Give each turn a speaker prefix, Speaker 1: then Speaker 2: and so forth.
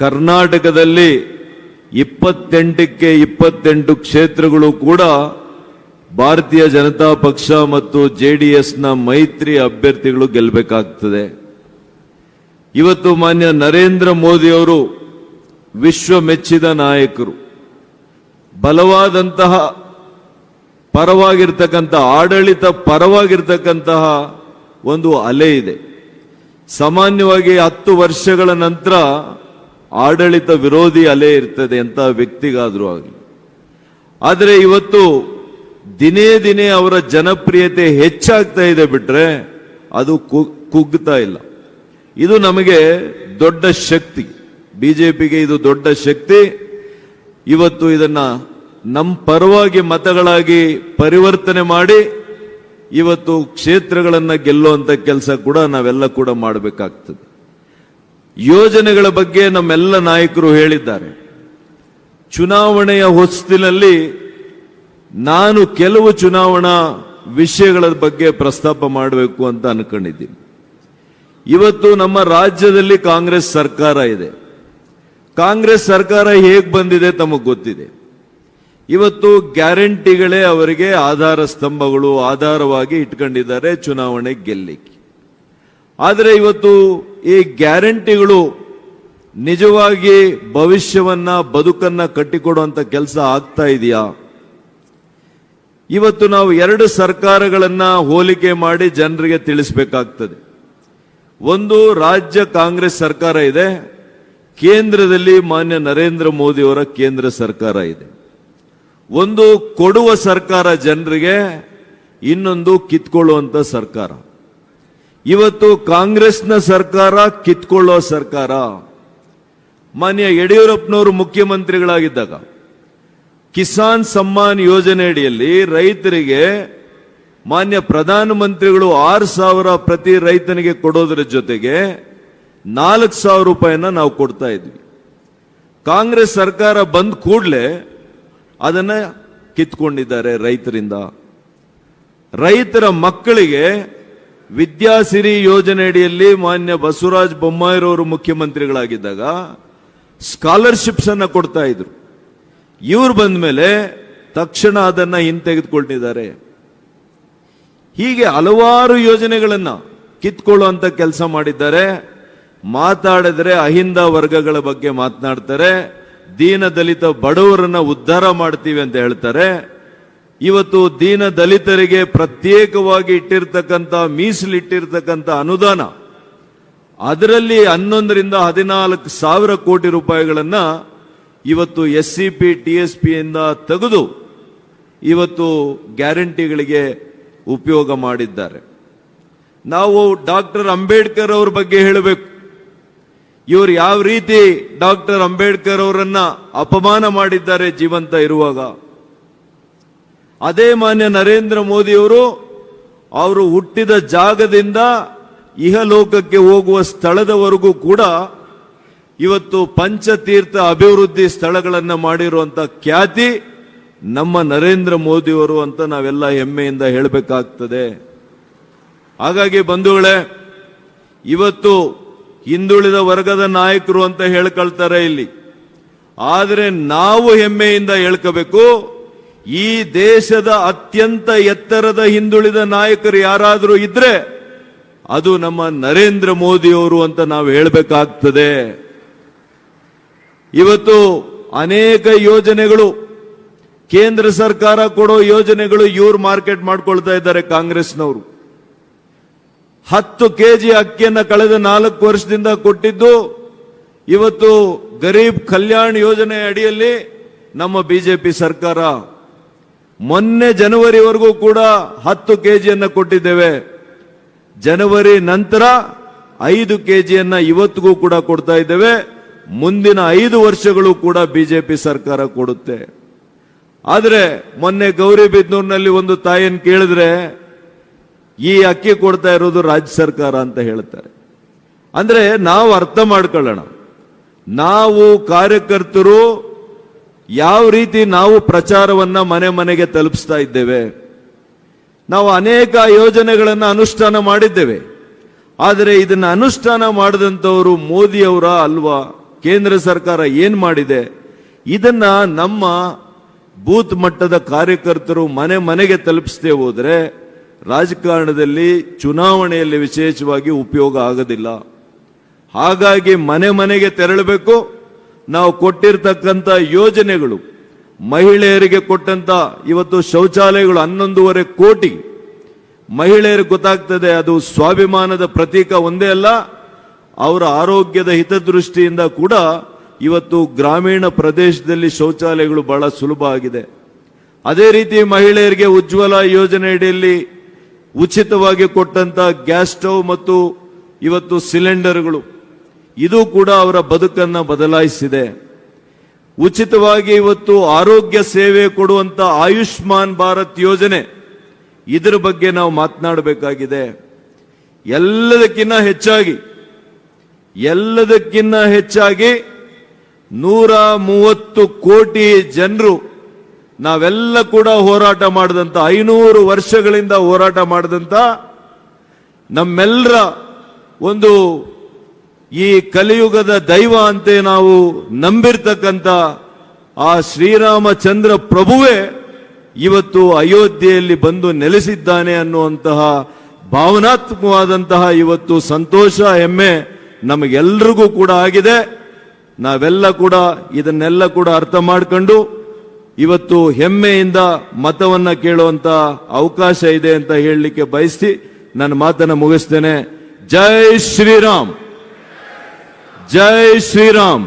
Speaker 1: ಕರ್ನಾಟಕದಲ್ಲಿ ಇಪ್ಪತ್ತೆಂಟಕ್ಕೆ ಇಪ್ಪತ್ತೆಂಟು ಕ್ಷೇತ್ರಗಳು ಕೂಡ ಭಾರತೀಯ ಜನತಾ ಪಕ್ಷ ಮತ್ತು ಜೆಡಿಎಸ್ನ ಮೈತ್ರಿ ಅಭ್ಯರ್ಥಿಗಳು ಗೆಲ್ಲಬೇಕಾಗ್ತದೆ. ಇವತ್ತು ಮಾನ್ಯ ನರೇಂದ್ರ ಮೋದಿಯವರು ವಿಶ್ವ ಮೆಚ್ಚಿದ ನಾಯಕರು. ಬಲವಾದಂತಹ ಪರವಾಗಿರ್ತಕ್ಕಂಥ, ಆಡಳಿತ ಪರವಾಗಿರ್ತಕ್ಕಂತಹ ಒಂದು ಅಲೆ ಇದೆ. ಸಾಮಾನ್ಯವಾಗಿ ಹತ್ತು ವರ್ಷಗಳ ನಂತರ ಆಡಳಿತ ವಿರೋಧಿ ಅಲೆ ಇರ್ತದೆ ಅಂತ ವ್ಯಕ್ತಿಗಾದರೂ ಆಗಲಿ. ಆದರೆ ಇವತ್ತು ದಿನೇ ದಿನೇ ಅವರ ಜನಪ್ರಿಯತೆ ಹೆಚ್ಚಾಗ್ತಾ ಇದೆ ಬಿಟ್ರೆ ಅದು ಕುಗ್ತಾ ಇಲ್ಲ. ಇದು ನಮಗೆ ದೊಡ್ಡ ಶಕ್ತಿ. ಬಿಜೆಪಿಗೆ ಇದು ದೊಡ್ಡ ಶಕ್ತಿ. ಇವತ್ತು ಇದನ್ನ ನಮ್ಮ ಪರವಾಗಿ ಮತಗಳಾಗಿ ಪರಿವರ್ತನೆ ಮಾಡಿ ಇವತ್ತು ಕ್ಷೇತ್ರಗಳನ್ನು ಗೆಲ್ಲುವಂಥ ಕೆಲಸ ಕೂಡ ನಾವೆಲ್ಲ ಕೂಡ ಮಾಡಬೇಕಾಗ್ತದೆ. ಯೋಜನೆಗಳ ಬಗ್ಗೆ ನಮ್ಮೆಲ್ಲ ನಾಯಕರು ಹೇಳಿದ್ದಾರೆ. ಚುನಾವಣೆಯ ಹೊಸ್ತಿನಲ್ಲಿ ನಾನು ಕೆಲವು ಚುನಾವಣಾ ವಿಷಯಗಳ ಬಗ್ಗೆ ಪ್ರಸ್ತಾಪ ಮಾಡಬೇಕು ಅಂತ ಅನ್ಕೊಂಡಿದ್ದೀನಿ. ಇವತ್ತು ನಮ್ಮ ರಾಜ್ಯದಲ್ಲಿ ಕಾಂಗ್ರೆಸ್ ಸರ್ಕಾರ ಇದೆ. ಕಾಂಗ್ರೆಸ್ ಸರ್ಕಾರ ಹೇಗೆ ಬಂದಿದೆ ತಮಗೆ ಗೊತ್ತಿದೆ. ಇವತ್ತು ಗ್ಯಾರಂಟಿಗಳೇ ಅವರಿಗೆ ಆಧಾರ ಸ್ತಂಭಗಳು ಆಧಾರವಾಗಿ ಇಟ್ಕೊಂಡಿದ್ದಾರೆ ಚುನಾವಣೆ ಗೆಲ್ಲಿಕ್ಕೆ. ಆದರೆ ಇವತ್ತು ಈ ಗ್ಯಾರಂಟಿಗಳು ನಿಜವಾಗಿ ಭವಿಷ್ಯವನ್ನ, ಬದುಕನ್ನ ಕಟ್ಟಿಕೊಡುವಂತ ಕೆಲಸ ಆಗ್ತಾ ಇದೆಯಾ? ಇವತ್ತು ನಾವು ಎರಡು ಸರ್ಕಾರಗಳನ್ನ ಹೋಲಿಕೆ ಮಾಡಿ ಜನರಿಗೆ ತಿಳಿಸಬೇಕಾಗ್ತದೆ. ಒಂದು ರಾಜ್ಯ ಕಾಂಗ್ರೆಸ್ ಸರ್ಕಾರ ಇದೆ, ಕೇಂದ್ರದಲ್ಲಿ ಮಾನ್ಯ ನರೇಂದ್ರ ಮೋದಿಯವರ ಕೇಂದ್ರ ಸರ್ಕಾರ ಇದೆ. ಒಂದು ಕೊಡುವ ಸರ್ಕಾರ ಜನರಿಗೆ, ಇನ್ನೊಂದು ಕಿತ್ಕೊಳ್ಳುವಂತ ಸರ್ಕಾರ. ಇವತ್ತು ಕಾಂಗ್ರೆಸ್ನ ಸರ್ಕಾರ ಕಿತ್ಕೊಳ್ಳೋ ಸರ್ಕಾರ. ಮಾನ್ಯ ಯಡಿಯೂರಪ್ಪನವರು ಮುಖ್ಯಮಂತ್ರಿಗಳಾಗಿದ್ದಾಗ ಕಿಸಾನ್ ಸಮ್ಮಾನ್ ಯೋಜನೆ ಅಡಿಯಲ್ಲಿ ರೈತರಿಗೆ ಮಾನ್ಯ ಪ್ರಧಾನಮಂತ್ರಿಗಳು ಆರು ಸಾವಿರ ಪ್ರತಿ ರೈತನಿಗೆ ಕೊಡೋದ್ರ ಜೊತೆಗೆ ನಾಲ್ಕು ಸಾವಿರ ರೂಪಾಯಿನ ನಾವು ಕೊಡ್ತಾ ಇದ್ವಿ. ಕಾಂಗ್ರೆಸ್ ಸರ್ಕಾರ ಬಂದ ಕೂಡಲೇ ಅದನ್ನ ಕಿತ್ಕೊಂಡಿದ್ದಾರೆ ರೈತರಿಂದ. ರೈತರ ಮಕ್ಕಳಿಗೆ ವಿದ್ಯಾಸಿರಿ ಯೋಜನೆ ಅಡಿಯಲ್ಲಿ ಮಾನ್ಯ ಬಸವರಾಜ ಬೊಮ್ಮಾಯಿರವರು ಮುಖ್ಯಮಂತ್ರಿಗಳಾಗಿದ್ದಾಗ ಸ್ಕಾಲರ್ಶಿಪ್ಸ್ ಅನ್ನ ಕೊಡ್ತಾ ಇದ್ರು. ಇವ್ರು ಬಂದ ಮೇಲೆ ತಕ್ಷಣ ಅದನ್ನ ಹಿಂತೆಗೆದುಕೊಂಡಿದ್ದಾರೆ ಹೀಗೆ ಹಲವಾರು ಯೋಜನೆಗಳನ್ನ ಕಿತ್ಕೊಳ್ಳುವಂತ ಕೆಲಸ ಮಾಡಿದ್ದಾರೆ. ಮಾತಾಡಿದ್ರೆ ಅಹಿಂದ ವರ್ಗಗಳ ಬಗ್ಗೆ ಮಾತನಾಡ್ತಾರೆ. ದೀನ ದಲಿತ ಬಡವರನ್ನ ಉದ್ಧಾರ ಮಾಡ್ತೀವಿ ಅಂತ ಹೇಳ್ತಾರೆ. ಇವತ್ತು ದೀನ ದಲಿತರಿಗೆ ಪ್ರತ್ಯೇಕವಾಗಿ ಇಟ್ಟಿರ್ತಕ್ಕಂಥ, ಮೀಸಲಿಟ್ಟಿರ್ತಕ್ಕಂಥ ಅನುದಾನ, ಅದರಲ್ಲಿ ಹನ್ನೊಂದರಿಂದ ಹದಿನಾಲ್ಕು ಸಾವಿರ ಕೋಟಿ ರೂಪಾಯಿಗಳನ್ನು ಇವತ್ತು S C P, T S ಪಿಯಿಂದ ತೆಗೆದು ಇವತ್ತು ಗ್ಯಾರಂಟಿಗಳಿಗೆ ಉಪಯೋಗ ಮಾಡಿದ್ದಾರೆ. ನಾವು ಡಾಕ್ಟರ್ ಅಂಬೇಡ್ಕರ್ ಅವ್ರ ಬಗ್ಗೆ ಹೇಳಬೇಕು. ಇವರು ಯಾವ ರೀತಿ ಡಾಕ್ಟರ್ ಅಂಬೇಡ್ಕರ್ ಅವರನ್ನ ಅಪಮಾನ ಮಾಡಿದ್ದಾರೆ ಜೀವಂತ ಇರುವಾಗ ಅದೇ ಮಾನ್ಯ ನರೇಂದ್ರ ಮೋದಿಯವರು ಅವರು ಹುಟ್ಟಿದ ಜಾಗದಿಂದ ಇಹಲೋಕಕ್ಕೆ ಹೋಗುವ ಸ್ಥಳದವರೆಗೂ ಕೂಡ ಇವತ್ತು ಪಂಚತೀರ್ಥ ಅಭಿವೃದ್ಧಿ ಸ್ಥಳಗಳನ್ನು ಮಾಡಿರುವಂತ ಖ್ಯಾತಿ ನಮ್ಮ ನರೇಂದ್ರ ಮೋದಿಯವರು ಅಂತ ನಾವೆಲ್ಲ ಹೆಮ್ಮೆಯಿಂದ ಹೇಳಬೇಕಾಗ್ತದೆ. ಹಾಗಾಗಿ ಬಂಧುಗಳೇ, ಇವತ್ತು ಹಿಂದುಳಿದ ವರ್ಗದ ನಾಯಕರು ಅಂತ ಹೇಳ್ಕೊಳ್ತಾರೆ ಇಲ್ಲಿ. ಆದರೆ ನಾವು ಹೆಮ್ಮೆಯಿಂದ ಹೇಳ್ಕೋಬೇಕು ಈ ದೇಶದ ಅತ್ಯಂತ ಎತ್ತರದ ಹಿಂದುಳಿದ ನಾಯಕರು ಯಾರಾದರೂ ಇದ್ರೆ ಅದು ನಮ್ಮ ನರೇಂದ್ರ ಮೋದಿಯವರು ಅಂತ ನಾವು ಹೇಳಬೇಕಾಗ್ತದೆ. ಇವತ್ತು ಅನೇಕ ಯೋಜನೆಗಳು, ಕೇಂದ್ರ ಸರ್ಕಾರ ಕೊಡೋ ಯೋಜನೆಗಳು ಇವ್ರು ಮಾರ್ಕೆಟ್ ಮಾಡ್ಕೊಳ್ತಾ ಇದ್ದಾರೆ ಕಾಂಗ್ರೆಸ್ನವರು. ಹತ್ತು ಕೆಜಿ ಅಕ್ಕಿಯನ್ನು ಕಳೆದ ನಾಲ್ಕು ವರ್ಷದಿಂದ ಕೊಟ್ಟಿದ್ದು, ಇವತ್ತು ಗರೀಬ್ ಕಲ್ಯಾಣ್ ಯೋಜನೆ ಅಡಿಯಲ್ಲಿ ನಮ್ಮ ಬಿಜೆಪಿ ಸರ್ಕಾರ ಮೊನ್ನೆ ಜನವರಿವರೆಗೂ ಕೂಡ ಹತ್ತು ಕೆಜಿಯನ್ನ ಕೊಟ್ಟಿದ್ದೇವೆ. ಜನವರಿ ನಂತರ ಐದು ಕೆಜಿಯನ್ನ ಇವತ್ತಿಗೂ ಕೂಡ ಕೊಡ್ತಾ ಇದ್ದೇವೆ. ಮುಂದಿನ ಐದು ವರ್ಷಗಳು ಕೂಡ ಬಿಜೆಪಿ ಸರ್ಕಾರ ಕೊಡುತ್ತೆ. ಆದರೆ ಮೊನ್ನೆ ಗೌರಿಬಿದ್ನೂರಿನಲ್ಲಿ ಒಂದು ತಾಯಿಯನ್ನು ಕೇಳಿದ್ರೆ, ಈ ಅಕ್ಕಿ ಕೊಡ್ತಾ ಇರೋದು ರಾಜ್ಯ ಸರ್ಕಾರ ಅಂತ ಹೇಳ್ತಾರೆ. ಅಂದ್ರೆ ನಾವು ಅರ್ಥ ಮಾಡ್ಕೊಳ್ಳೋಣ. ನಾವು ಕಾರ್ಯಕರ್ತರು ಯಾವ ರೀತಿ ನಾವು ಪ್ರಚಾರವನ್ನ ಮನೆ ಮನೆಗೆ ತಲುಪಿಸ್ತಾ ಇದ್ದೇವೆ? ನಾವು ಅನೇಕ ಯೋಜನೆಗಳನ್ನು ಅನುಷ್ಠಾನ ಮಾಡಿದ್ದೇವೆ. ಆದರೆ ಇದನ್ನು ಅನುಷ್ಠಾನ ಮಾಡಿದಂಥವರು ಮೋದಿಯವರ ಅಲ್ವಾ? ಕೇಂದ್ರ ಸರ್ಕಾರ ಏನು ಮಾಡಿದೆ? ಇದನ್ನ ನಮ್ಮ ಬೂತ್ ಮಟ್ಟದ ಕಾರ್ಯಕರ್ತರು ಮನೆ ಮನೆಗೆ ತಲುಪಿಸದೆ ಹೋದರೆ ರಾಜಕಾರಣದಲ್ಲಿ ಚುನಾವಣೆಯಲ್ಲಿ ವಿಶೇಷವಾಗಿ ಉಪಯೋಗ ಆಗೋದಿಲ್ಲ. ಹಾಗಾಗಿ ಮನೆ ಮನೆಗೆ ತೆರಳಬೇಕು. ನಾವು ಕೊಟ್ಟಿರ್ತಕ್ಕಂಥ ಯೋಜನೆಗಳು, ಮಹಿಳೆಯರಿಗೆ ಕೊಟ್ಟಂತ ಇವತ್ತು ಶೌಚಾಲಯಗಳು ಹನ್ನೊಂದೂವರೆ ಕೋಟಿ. ಮಹಿಳೆಯರಿಗೆ ಗೊತ್ತಾಗ್ತದೆ ಅದು ಸ್ವಾಭಿಮಾನದ ಪ್ರತೀಕ ಒಂದೇ ಅಲ್ಲ, ಅವರ ಆರೋಗ್ಯದ ಹಿತದೃಷ್ಟಿಯಿಂದ ಕೂಡ ಇವತ್ತು ಗ್ರಾಮೀಣ ಪ್ರದೇಶದಲ್ಲಿ ಶೌಚಾಲಯಗಳು ಬಹಳ ಸುಲಭ ಆಗಿದೆ. ಅದೇ ರೀತಿ ಮಹಿಳೆಯರಿಗೆ ಉಜ್ವಲ ಯೋಜನೆ ಅಡಿಯಲ್ಲಿ ಉಚಿತವಾಗಿ ಕೊಟ್ಟಂತ ಗ್ಯಾಸ್ ಸ್ಟವ್ ಮತ್ತು ಇವತ್ತು ಸಿಲಿಂಡರ್ಗಳು. ಇದು ಕೂಡ ಅವರ ಬದುಕನ್ನು ಬದಲಾಯಿಸಿದೆ. ಉಚಿತವಾಗಿ ಇವತ್ತು ಆರೋಗ್ಯ ಸೇವೆ ಕೊಡುವಂತ ಆಯುಷ್ಮಾನ್ ಭಾರತ್ ಯೋಜನೆ ಇದರ ಬಗ್ಗೆ ನಾವು ಮಾತನಾಡಬೇಕಾಗಿದೆ. ಎಲ್ಲದಕ್ಕಿನ್ನ ಹೆಚ್ಚಾಗಿ ಎಲ್ಲದಕ್ಕಿನ್ನ ಹೆಚ್ಚಾಗಿ ನೂರ ಮೂವತ್ತು ಕೋಟಿ ಜನರು ನಾವೆಲ್ಲ ಕೂಡ ಹೋರಾಟ ಮಾಡಿದಂಥ ಐನೂರು ವರ್ಷಗಳಿಂದ ಹೋರಾಟ ಮಾಡಿದಂಥ ನಮ್ಮೆಲ್ಲರ ಒಂದು ಈ ಕಲಿಯುಗದ ದೈವ ಅಂತೆ ನಾವು ನಂಬಿರ್ತಕ್ಕಂಥ ಆ ಶ್ರೀರಾಮಚಂದ್ರ ಪ್ರಭುವೇ ಇವತ್ತು ಅಯೋಧ್ಯೆಯಲ್ಲಿ ಬಂದು ನೆಲೆಸಿದ್ದಾನೆ ಅನ್ನುವಂತಹ ಭಾವನಾತ್ಮಕವಾದಂತಹ ಇವತ್ತು ಸಂತೋಷ, ಹೆಮ್ಮೆ ನಮಗೆಲ್ಲರಿಗೂ ಕೂಡ ಆಗಿದೆ. ನಾವೆಲ್ಲ ಕೂಡ ಇದನ್ನೆಲ್ಲ ಕೂಡ ಅರ್ಥ ಮಾಡ್ಕೊಂಡು ಇವತ್ತು ಹೆಮ್ಮೆಯಿಂದ ಮತವನ್ನ ಕೇಳುವಂತ ಅವಕಾಶ ಇದೆ ಅಂತ ಹೇಳಲಿಕ್ಕೆ ಬಯಸಿ ನನ್ನ ಮಾತನ್ನು ಮುಗಿಸ್ತೇನೆ. ಜೈ ಶ್ರೀರಾಮ್! ಜೈ ಶ್ರೀರಾಮ್